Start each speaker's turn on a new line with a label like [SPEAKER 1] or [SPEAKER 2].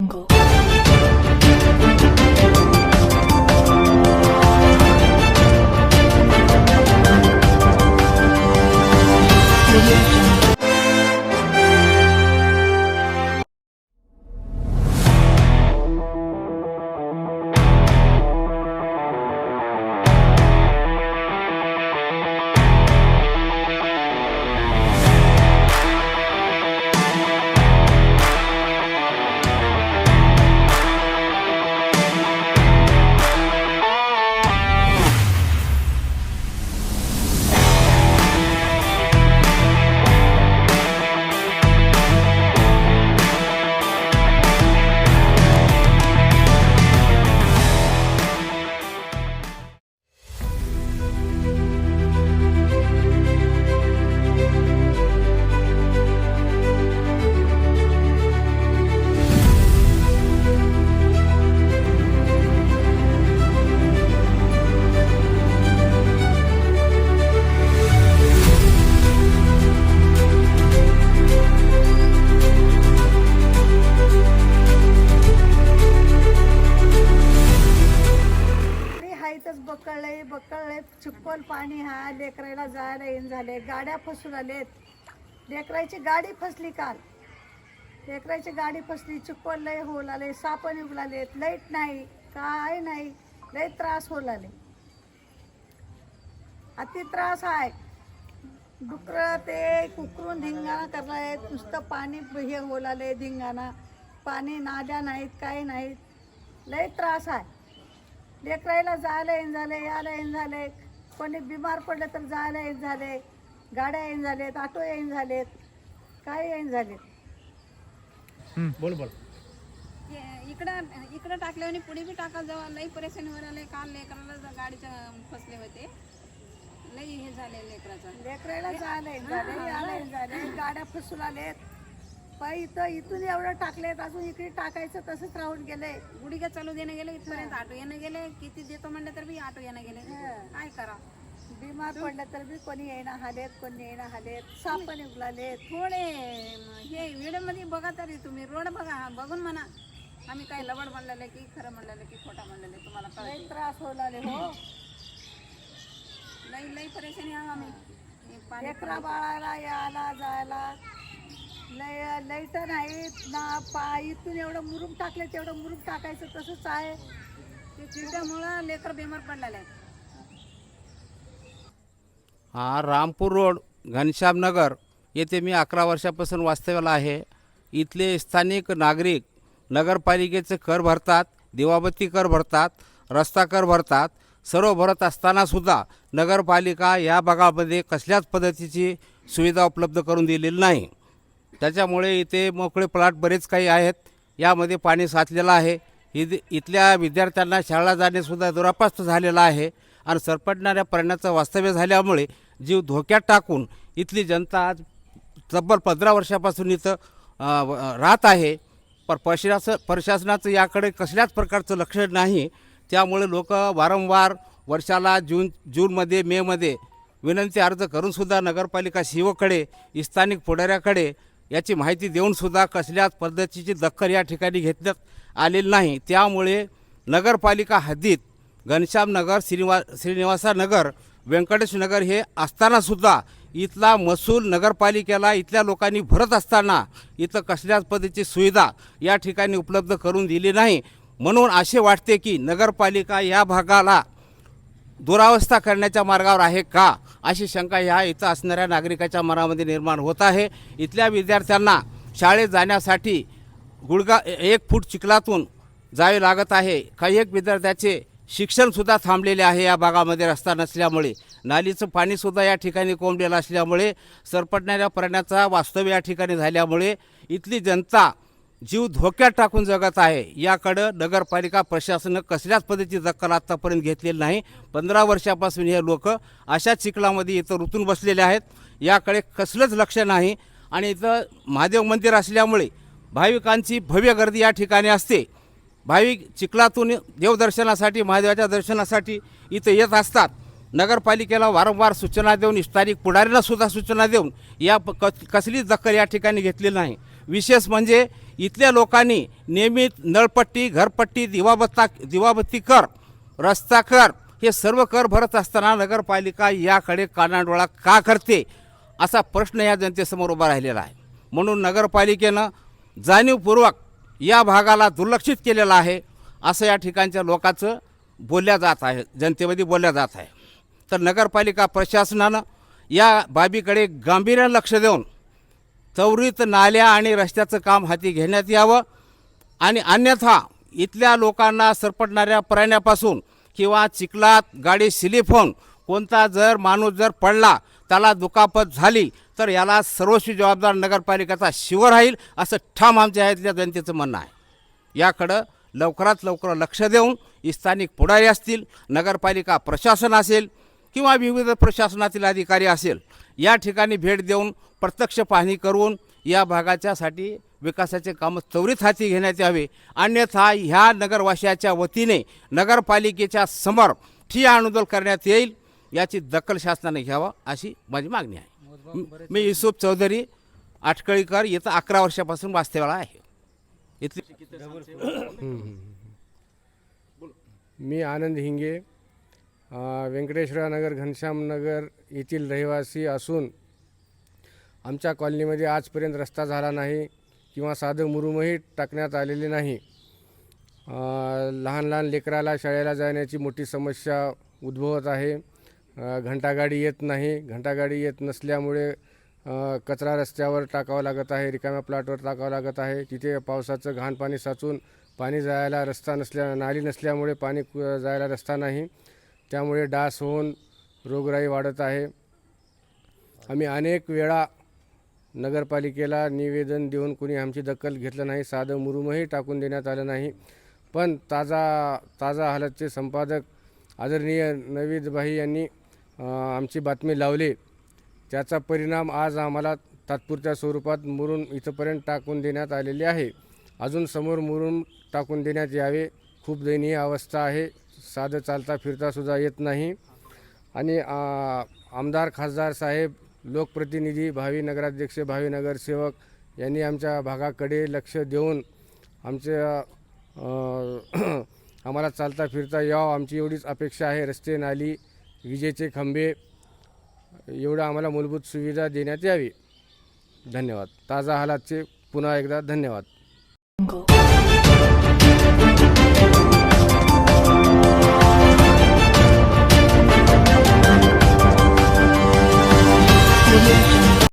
[SPEAKER 1] तरी चिप्पल पाणी हा लेकरायला जायला येईन झाले. गाड्या फसून आलेत. लेकरायची गाडी फसली काल. लेकरायची गाडी फसली. चिप्पल लय लागले. सापण येऊ लागलेत. लाइट नाही. काय नाही. लय त्रास होऊ लागले. अति त्रास आहे डुकरं ते कुकरून धिंगाणा करणार नुसतं पाणी हे होऊ लागले धिंगाणा. पाणी नाद्या नाहीत काही नाहीत. लय त्रास आहे लेकरायला जायला येईन झाले यायला येईन झाले. कोणी बिमार पडले तर जायला येईन झाले. गाड्या येईन झालेत ऑटो येईन झालेत. काय येईन झालेत
[SPEAKER 2] बोल बोल.
[SPEAKER 3] हे इकडं इकडं टाकले आणि पुढे बी टाका जवळ. लई परेशानीवर आले काल लेकराला ज- गाडीच्या फसले होते. लई हे झाले लेकराचं.
[SPEAKER 1] लेकरायला जायला येईन झाले यायला येईन झाले. गाड्या फसून आलेत पण इथं इथून एवढं टाकलेत अजून इकडे टाकायचं तसंच राहून गेले
[SPEAKER 3] गुडीगा चालू देणं गेले इथपर्यंत ऑटो येणं गेले. किती देतो म्हणलं तर बी ऑटो येणं गेले. काय करा?
[SPEAKER 1] बिमार पडलं तर बी कोणी येणं हालेत कोणी येणं हालेत. साप निघालेत
[SPEAKER 3] थोडे हे व्हिडिओमध्ये बघा तरी तुम्ही. रोड बघा बघून म्हणा. आम्ही काय लवड म्हणलेलं की खरं म्हणलेलं की खोटा म्हणलेलं तुम्हाला कळत
[SPEAKER 1] त्रास होऊ लागले हो.
[SPEAKER 3] लई लई परेशानी आहो आम्ही. पाणी
[SPEAKER 1] लेकरा बाळाला यायला जायला. लय लाइट नाहीत ना पा इथून एवढं मुरुम टाकले तेवढं मुरुम टाकायचं तसंच आहे.
[SPEAKER 3] ते चिरट्यामुळं लेकर बिमार पडलेले आहेत.
[SPEAKER 4] हा रामपूर रोड घनश्यामनगर येथे मी अकरा वर्षापासून वास्तव्याला आहे. इथले स्थानिक नागरिक नगरपालिकेचे कर भरतात दिवाबत्ती कर भरतात रस्ता कर भरतात सर्व भरत असतानासुद्धा नगरपालिका या भागामध्ये कसल्याच पद्धतीची सुविधा उपलब्ध करून दिलेली नाही. त्याच्यामुळे इथे मोकळे प्लॉट बरेच काही आहेत. यामध्ये पाणी साचलेलं आहे. इथ इथल्या विद्यार्थ्यांना शाळा जाणेसुद्धा दुरापास्त झालेला आहे. आणि सरपटणाऱ्या प्राण्याचं वास्तव्य झाल्यामुळे जीव धोक्यात टाकून इथली जनता आज तब्बल पंधरा वर्षापासून इथं राहत आहे. पर प्रशासन प्रशासनाचं याकडे कसल्याच प्रकारचं लक्ष नाही. त्यामुळे लोक वारंवार वर्षाला जून जूनमध्ये मेमध्ये विनंती अर्ज करूनसुद्धा नगरपालिका शिवकडे स्थानिक पुढाऱ्याकडे याची माहिती देऊनसुद्धा कसल्याच पद्धतीची दखल या ठिकाणी घेतल्यात आलेली नाही. त्यामुळे नगरपालिका हद्दीत घनश्यामनगर श्रीनिवा श्रीनिवासानगर व्यंकटेशनगर व्यंकटेश नगर हे असतानासुद्धा इथला महसूल नगरपालिकेला इथल्या लोकांनी भरत असताना इथं कसल्याच पद्धतीची सुविधा या ठिकाणी उपलब्ध करून दिली नाही. म्हणून असे वाटते की नगरपालिका या भागाला दुरावस्था करण्याच्या मार्गावर आहे का? अशी शंका ह्या इथं असणाऱ्या नागरिकाच्या मनामध्ये निर्माण होत आहे. इथल्या विद्यार्थ्यांना शाळेत जाण्यासाठी गुडगा एक फूट चिखलातून जावे लागत आहे. काही एक विद्यार्थ्याचे शिक्षणसुद्धा थांबलेले आहे या भागामध्ये रस्ता नसल्यामुळे. नालीचं पाणीसुद्धा या ठिकाणी कोंबलेलं असल्यामुळे सरपटणाऱ्या प्राण्याचा वास्तव्य या ठिकाणी झाल्यामुळे इथली जनता जीव धोक्यात टाकून जगत आहे. याकडं नगरपालिका प्रशासनं कसल्याच पद्धतीची दखल आत्तापर्यंत घेतलेली नाही. पंधरा वर्षापासून हे लोक अशा चिखलामध्ये इथं रुतून बसलेले आहेत. याकडे कसलंच लक्ष नाही. आणि इथं महादेव मंदिर असल्यामुळे भाविकांची भव्य गर्दी या ठिकाणी असते. भाविक चिखलातून देवदर्शनासाठी महादेवाच्या दर्शनासाठी इथं येत असतात. नगरपालिकेला वारंवार सूचना देऊन स्थानिक पुढाऱ्यांना सुद्धा सूचना देऊन या क कसलीच दखल या ठिकाणी घेतलेली नाही. विशेष म्हणजे इथल्या लोकांनी नियमित नळपट्टी घरपट्टी दिवाबत्ता दिवाबत्ती कर रस्ता कर हे सर्व कर भरत असताना नगरपालिका याकडे कानाडोळा का करते असा प्रश्न या जनतेसमोर उभा राहिलेला आहे. म्हणून नगरपालिकेनं जाणीवपूर्वक या भागाला दुर्लक्षित केलेलं आहे असं या ठिकाणच्या लोकांचं बोलल्या जात आहे जनतेमध्ये बोलल्या जात आहे. तर नगरपालिका प्रशासनानं या बाबीकडे गांभीर्यानं लक्ष देऊन त्वरित नाल्या आणि रस्त्याचं काम हाती घेण्यात यावं आणि अन्यथा इथल्या लोकांना सरपटणाऱ्या प्राण्यापासून किंवा चिखलात गाडी स्लिप होऊन कोणता जर माणूस जर पडला त्याला दुखापत झाली तर याला सर्वस्वी जबाबदार नगरपालिकेचा शिव राहील असं ठाम आमच्या इथल्या जनतेचं म्हणणं आहे. याकडं लवकरात लवकर लक्ष देऊन स्थानिक पुढारी असतील नगरपालिका प्रशासन असेल किंवा विविध प्रशासनातील अधिकारी असेल या ठिकाणी भेट देऊन प्रत्यक्ष पाहणी करून या भागाच्यासाठी विकासाचे कामं त्वरित हाती घेण्यात यावे. अन्यथा ह्या नगरवासियाच्या वतीने नगरपालिकेच्या समोर ठिय्या आंदोलन करण्यात येईल याची दखल शासनाने घ्यावा अशी माझी मागणी आहे. मी युसुफ चौधरी आटकळीकर येतं अकरा वर्षापासून वास्तव्याला आहे. इथली
[SPEAKER 5] मी आनंद हिंगे व्यंकटेश्वरानगर घनश्यामनगर नगर घनश्याम नगर येथील रहिवासी असून आमच्या कॉलनीमध्ये आजपर्यंत रस्ता झाला नाही किंवा साधं मुरुमही टाकण्यात आलेले नाही. लहान लहान लेकराला शाळेला जाण्याची मोठी समस्या उद्भवत आहे. घंटागाडी येत नाही. घंटागाडी येत नसल्यामुळे कचरा रस्त्यावर टाकावा लागत आहे रिकाम्या प्लॉटवर टाकावं लागत आहे. तिथे पावसाचं घाण पाणी साचून पाणी जायला रस्ता नसल्या नाली नसल्यामुळे पाणी जायला रस्ता नाही. त्यामुळे डास होऊन रोगराई वाढत आहे. आम्ही अनेक वेळा नगरपालिकेला निवेदन देऊन कुणी आमची दखल घेतलं नाही साधं मुरुमही टाकून देण्यात आलं नाही. पण ताजा ताजा हालतचे संपादक आदरणीय नवीदभाई यांनी आमची बातमी लावली. त्याचा परिणाम आज आम्हाला तात्पुरत्या स्वरूपात मुरुम इथंपर्यंत टाकून देण्यात आलेले आहे. अजून समोर मुरुम टाकून देण्यात यावे खूप दयनीय अवस्था आहे. साधं चालता फिरतासुद्धा येत नाही. आणि आमदार खासदार साहेब लोकप्रतिनिधी भावी नगराध्यक्ष भावी नगरसेवक यांनी आमच्या भागाकडे लक्ष देऊन आमच्या आम्हाला चालता फिरता यावं आमची एवढीच अपेक्षा आहे. रस्ते नाली विजेचे खंबे एवढं आम्हाला मूलभूत सुविधा देण्यात यावी. धन्यवाद. ताजा हालातचे पुन्हा एकदा धन्यवाद.
[SPEAKER 6] Revolution.